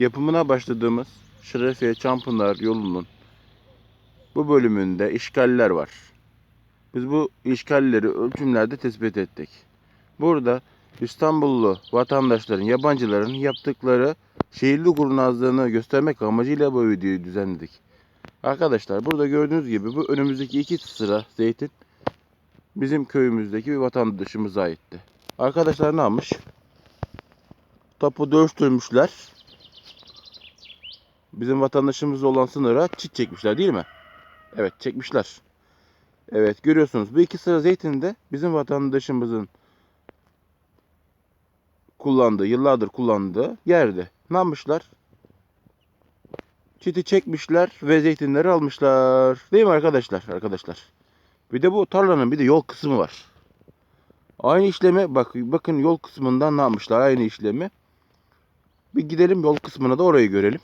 yapımına başladığımız Şerefiye Çampınar yolunun bu bölümünde işgaller var. Biz bu işgalleri ölçümlerde tespit ettik. Burada İstanbullu vatandaşların, yabancıların yaptıkları şehirli kurnazlığını göstermek amacıyla bu videoyu düzenledik. Arkadaşlar burada gördüğünüz gibi bu önümüzdeki iki sıra zeytin bizim köyümüzdeki bir vatandaşımıza aitti. Arkadaşlar ne yapmış? Tapu dövüştürmüşler. Bizim vatandaşımız olan sınıra çit çekmişler değil mi? Evet çekmişler. Evet görüyorsunuz bu iki sıra zeytinde bizim vatandaşımızın kullandığı, yıllardır kullandığı yerde. Ne yapmışlar? Çiti çekmişler ve zeytinleri almışlar. Değil mi arkadaşlar? Arkadaşlar. Bir de bu tarlanın bir de yol kısmı var. Aynı işlemi bak bakın yol kısmından ne yapmışlar? Aynı işlemi. Bir gidelim yol kısmına da orayı görelim.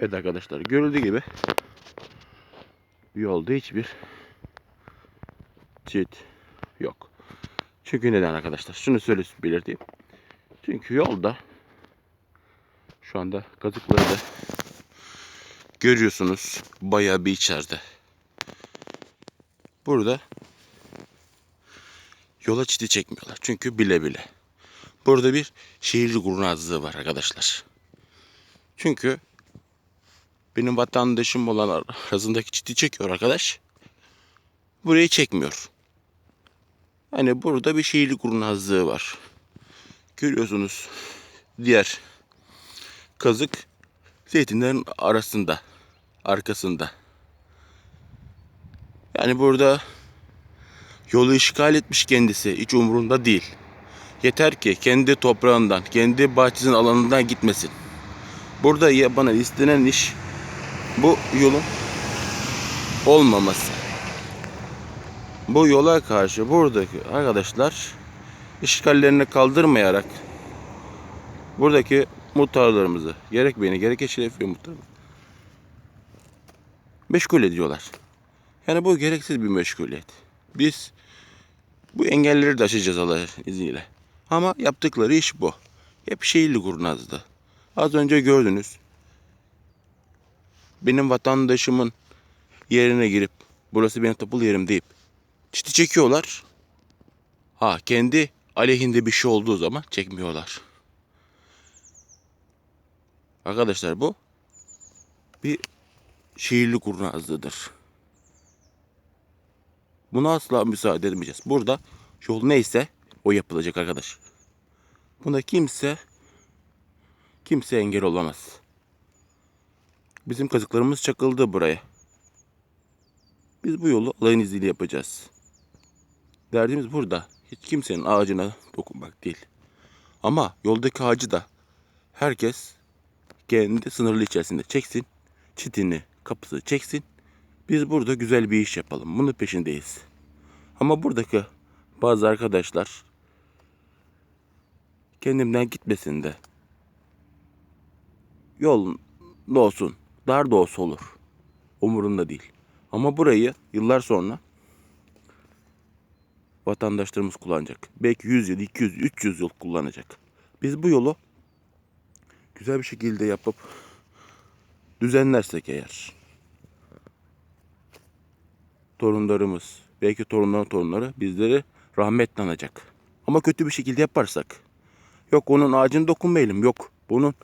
Evet arkadaşlar görüldüğü gibi yolda hiçbir çit yok. Çünkü neden arkadaşlar? Şunu söyle belirteyim. Çünkü yolda şu anda kazıkları da görüyorsunuz bayağı bir içeride. Burada yola çiti çekmiyorlar. Çünkü bile bile. Burada bir şehirli kurnazlığı var arkadaşlar. Çünkü benim vatandaşım olan arasındaki çiti çekiyor arkadaş. Burayı çekmiyor. Hani burada bir şehirli kurnazlığı var. Görüyorsunuz diğer kazık zeytinlerin arasında, arkasında. Yani burada yolu işgal etmiş kendisi. Hiç umurunda değil. Yeter ki kendi toprağından, kendi bahçesinin alanından gitmesin. Burada ya bana istenen iş bu yolun olmaması. Bu yola karşı buradaki arkadaşlar işgallerini kaldırmayarak buradaki muhtarlarımızı gerek beni gerek Eşrefiye muhtarımı meşgul ediyorlar. Yani bu gereksiz bir meşguliyet. Biz bu engelleri de aşacağız Allah'ın izniyle. Ama yaptıkları iş bu. Hep şehirli kurnazdı. Az önce gördünüz. Benim vatandaşımın yerine girip burası benim tapulu yerim deyip çiti çekiyorlar. Ha kendi aleyhinde bir şey olduğu zaman çekmiyorlar. Arkadaşlar bu bir şehirli kurnazlığıdır. Buna asla müsaade edemeyeceğiz. Burada yol neyse o yapılacak arkadaş. Buna kimse kimse engel olamaz. Bizim kazıklarımız çakıldı buraya. Biz bu yolu Allah'ın izniyle yapacağız. Derdimiz burada. Hiç kimsenin ağacına dokunmak değil. Ama yoldaki ağacı da herkes kendi sınırlı içerisinde çeksin. Çitini, kapısı çeksin. Biz burada güzel bir iş yapalım. Bunun peşindeyiz. Ama buradaki bazı arkadaşlar kendimden gitmesin de yol ne olsun, dar da olsa olur. Umurunda değil. Ama burayı yıllar sonra vatandaşlarımız kullanacak. Belki 100 yıl, 200, 300 yıl kullanacak. Biz bu yolu güzel bir şekilde yapıp düzenlersek eğer torunlarımız, belki torunların torunları bizleri rahmetle anacak. Ama kötü bir şekilde yaparsak, yok onun ağacını dokunmayalım, yok bunun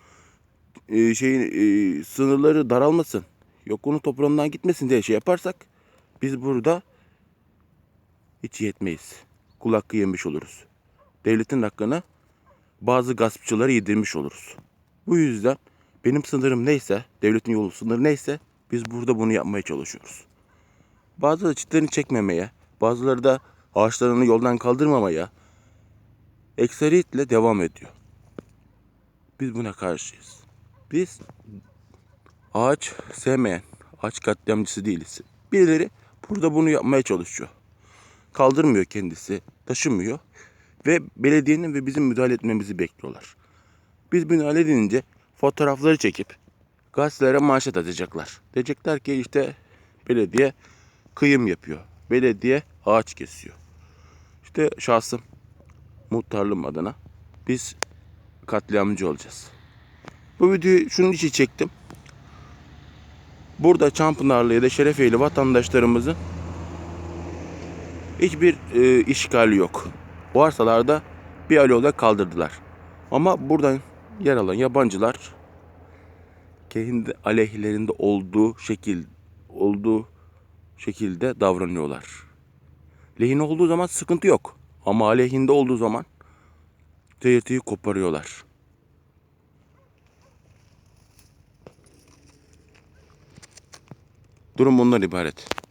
e, şeyin e, sınırları daralmasın, yok onun toprağından gitmesin diye şey yaparsak, biz burada hiç yetmeyiz. Kul hakkı yemiş oluruz. Devletin hakkını bazı gaspçılara yedirmiş oluruz. Bu yüzden benim sınırım neyse, devletin yolu sınırı neyse biz burada bunu yapmaya çalışıyoruz. Bazıları çitlerini çekmemeye, bazıları da ağaçlarını yoldan kaldırmamaya ekseriyetle devam ediyor. Biz buna karşıyız. Biz ağaç sevmeyen, ağaç katliamcısı değiliz. Birileri burada bunu yapmaya çalışıyor. Kaldırmıyor kendisi, taşımıyor ve belediyenin ve bizim müdahale etmemizi bekliyorlar. Biz müdahale edince fotoğrafları çekip gazetelere manşet atacaklar. Diyecekler ki işte belediye kıyım yapıyor. Belediye ağaç kesiyor. İşte şahsım muhtarlığım adına biz katliamcı olacağız. Bu videoyu şunun için çektim. Burada Çampınarlı ya da Şerefeyli vatandaşlarımızın hiçbir e, işgali yok. Bu arsalarda bir alo olarak kaldırdılar. Ama buradan yer alan yabancılar kendi aleyhlerinde olduğu şekil olduğu şekilde davranıyorlar. Lehine olduğu zaman sıkıntı yok. Ama aleyhinde olduğu zaman teyirtiyi koparıyorlar. Durum bundan ibaret.